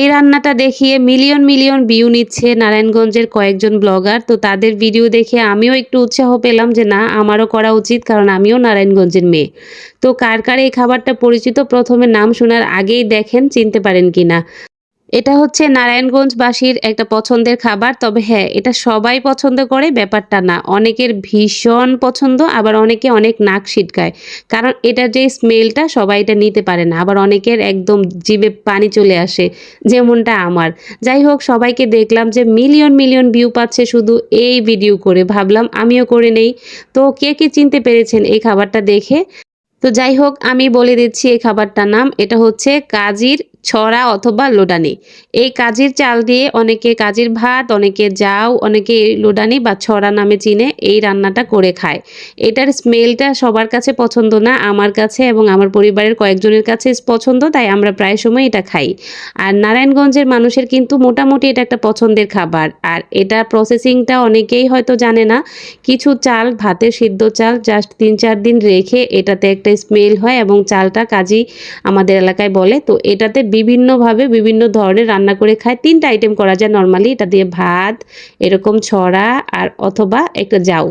এই রান্নাটা দেখিয়ে মিলিয়ন মিলিয়ন ভিউ নিচ্ছে নারায়ণগঞ্জের কয়েকজন ব্লগার তো তাদের ভিডিও দেখে আমিও একটু উৎসাহ পেলাম যে না, আমারও করা উচিত, কারণ আমিও নারায়ণগঞ্জের মেয়ে। তো কার কার এই খাবারটা পরিচিত, প্রথমে নাম শোনার আগেই দেখেন, চিনতে পারেন কিনা। এটা হচ্ছে নারায়ণগঞ্জবাসীর একটা পছন্দের খাবার, তবে হ্যাঁ এটা সবাই পছন্দ করে, ব্যাপারটা না। অনেকের ভীষণ পছন্দ, আবার অনেকে অনেক নাক ছিটকায়। কারণ এটার যে স্মেলটা, সবাই এটা নিতে পারে না। আবার অনেকের একদম জিভে পানি চলে আসে, যেমনটা আমার। যাই হোক, সবাইকে দেখলাম যে মিলিয়ন মিলিয়ন ভিউ পাচ্ছে শুধু এই ভিডিও করে। ভাবলাম আমিও করে নেই। তো কে কে চিনতে পেরেছেন এই খাবারটা দেখে? তো যাই হোক, আমি বলে দিচ্ছি এই খাবারটার নাম। এটা হচ্ছে কাজির ছড়া অথবা লোডানি। এই কাজের চাল দিয়ে অনেকে কাজের ভাত, অনেকে যাও, অনেকে লোডানি বা ছড়া নামে চিনে এই রান্নাটা করে খায়। এটার স্মেলটা সবার কাছে পছন্দ না, আমার কাছে এবং আমার পরিবারের কয়েকজনের কাছে পছন্দ, তাই আমরা প্রায় সময় এটা খাই। আর নারায়ণগঞ্জের মানুষের কিন্তু মোটামুটি এটা একটা পছন্দের খাবার। আর এটা প্রসেসিংটা অনেকেই হয়তো জানে না। কিছু চাল, ভাতের সিদ্ধ চাল জাস্ট তিন চার দিন রেখে এটাতে একটা স্মেল হয় এবং চালটা কাজী আমাদের এলাকায় বলে। তো এটাতে বিভিন্নভাবে বিভিন্ন ধরনের রান্না করে খায়। তিনটা আইটেম করা যায় নর্মালি এটা দিয়ে ভাত, এরকম ছড়া আর অথবা একটা জাউ।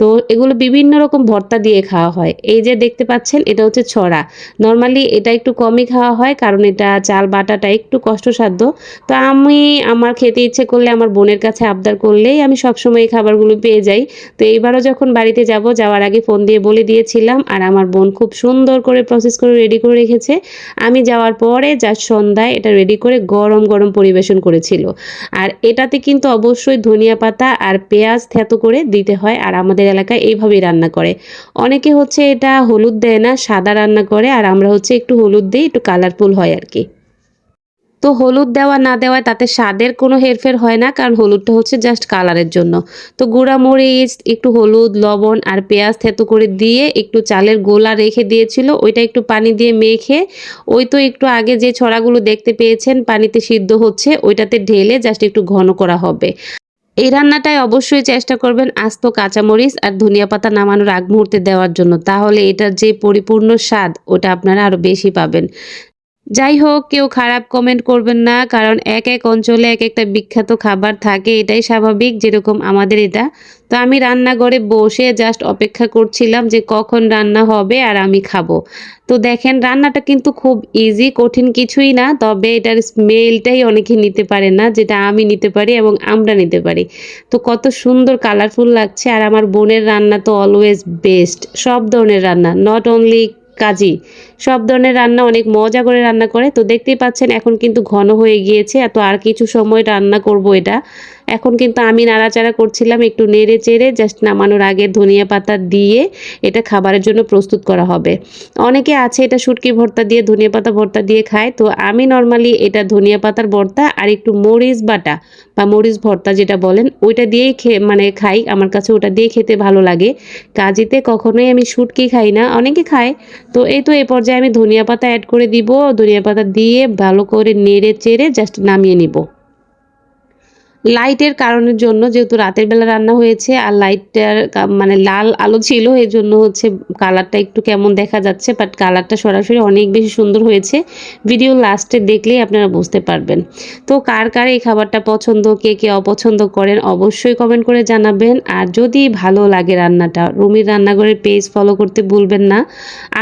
তো এগুলো বিভিন্ন রকম ভর্তা দিয়ে খাওয়া হয়। এই যে দেখতে পাচ্ছেন, এটা হচ্ছে ছড়া। নর্মালি এটা একটু কমই খাওয়া হয়, কারণ এটা চাল বাটাটা একটু কষ্টসাধ্য। তো আমি, আমার খেতে ইচ্ছে করলে আমার বোনের কাছে আবদার করলেই আমি সবসময় এই খাবারগুলো পেয়ে যাই। তো এইবারও যখন বাড়িতে যাব, যাওয়ার আগে ফোন দিয়ে বলে দিয়েছিলাম, আর আমার বোন খুব সুন্দর করে প্রসেস করে রেডি করে রেখেছে। আমি যাওয়ার পরে যা সন্ধ্যায় এটা রেডি করে গরম গরম পরিবেশন করেছিল। আর এটাতে কিন্তু অবশ্যই ধনিয়া পাতা আর পেঁয়াজ থেতো করে দিতে হয়, আর আমাদের এলাকায় এইভাবেই রান্না করে। অনেকে হচ্ছে এটা হলুদ দেয় না, সাদা রান্না করে, আর আমরা হচ্ছে একটু হলুদ দিই, একটু কালারফুল হয় আর কি। তো হলুদ দেওয়া না দেওয়ায় তাতে স্বাদের কোনো হেরফের হয় না, কারণ হলুদটা হচ্ছে জাস্ট কালারের জন্য। তো গুঁড়া মরিচ একটু হলুদ, লবণ আর পেঁয়াজ থেতো করে দিয়ে একটু চালের গোলা রেখে দিয়েছিল, ওইটা একটু পানি দিয়ে মেখে, ওই তো একটু আগে যে ছড়াগুলো দেখতে পেয়েছেন, পানিতে সিদ্ধ হচ্ছে, ওইটাতে ঢেলে জাস্ট একটু ঘন করা হবে। এই রান্নাটাই অবশ্যই চেষ্টা করবেন আস্ত কাঁচামরিচ আর ধনিয়া পাতা নামানোর আগ মুহূর্তে দেওয়ার জন্য। তাহলে এটার যে পরিপূর্ণ স্বাদ, ওটা আপনারা আরও বেশি পাবেন। যাই হোক, কেউ খারাপ কমেন্ট করবেন না, কারণ এক এক অঞ্চলে এক একটা বিখ্যাত খাবার থাকে, এটাই স্বাভাবিক, যেরকম আমাদের এটা। তো আমি রান্নাঘরে বসে জাস্ট অপেক্ষা করছিলাম যে কখন রান্না হবে আর আমি খাব। তো দেখেন, রান্নাটা কিন্তু খুব ইজি কঠিন কিছুই না, তবে এটার স্মেলটাই অনেকে নিতে পারে না, যেটা আমি নিতে পারি এবং আমরা নিতে পারি। তো কত সুন্দর কালারফুল লাগছে, আর আমার বোনের রান্না তো অলওয়েজ বেস্ট সব ধরনের রান্না নট অনলি কাজী। সব ধরনের রান্না, অনেক মজা করে রান্না করে। তো দেখতেই পাচ্ছেন এখন কিন্তু ঘন হয়ে গিয়েছে তো আর কিছু সময় রান্না করব এটা। এখন কিন্তু আমি নাড়াচাড়া করছিলাম একটু নেড়ে চেড়ে জাস্ট নামানোর আগে ধনিয়া পাতা দিয়ে এটা খাবারের জন্য প্রস্তুত করা হবে। অনেকে আছে এটা শুটকি ভর্তা দিয়ে, ধনিয়া পাতা ভর্তা দিয়ে খায়। তো আমি নর্মালি এটা ধনিয়া পাতার ভর্তা আর একটু মরিচ বাটা বা মরিচ ভর্তা যেটা বলেন, ওইটা দিয়েই খেয়ে মানে খাই। আমার কাছে ওটা দিয়ে খেতে ভালো লাগে। কাজিতে কখনোই আমি শুটকি খাই না। অনেকে খায়। তো এই তো এ পর্যায়ে আমি ধনিয়া পাতা অ্যাড করে দিব। ধনিয়া পাতা দিয়ে ভালো করে নেড়ে চেড়ে জাস্ট নামিয়ে নিব। লাইটের কারণের জন্য যেহেতু রাতের বেলা রান্না হয়েছে আর লাইটটার মানে লাল আলো ছিল এই জন্য হচ্ছে কালারটা একটু কেমন দেখা যাচ্ছে বাট কালারটা সরাসরি অনেক বেশি সুন্দর হয়েছে। ভিডিও লাস্টে দেখলেই আপনারা বুঝতে পারবেন। তো কার কার এই খাবারটা পছন্দ, কে কে অপছন্দ করেন অবশ্যই কমেন্ট করে জানাবেন। আর যদি ভালো লাগে রান্নাটা, রুমির রান্নাঘরের পেজ ফলো করতে ভুলবেন না।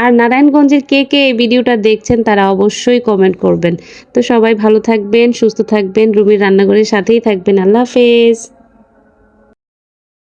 আর নারায়ণগঞ্জের কে কে এই ভিডিওটা দেখছেন, তারা অবশ্যই কমেন্ট করবেন। তো সবাই ভালো থাকবেন, সুস্থ থাকবেন, রুমির রান্নাঘরের সাথেই থাকবেন আল্লাহ হাফেজ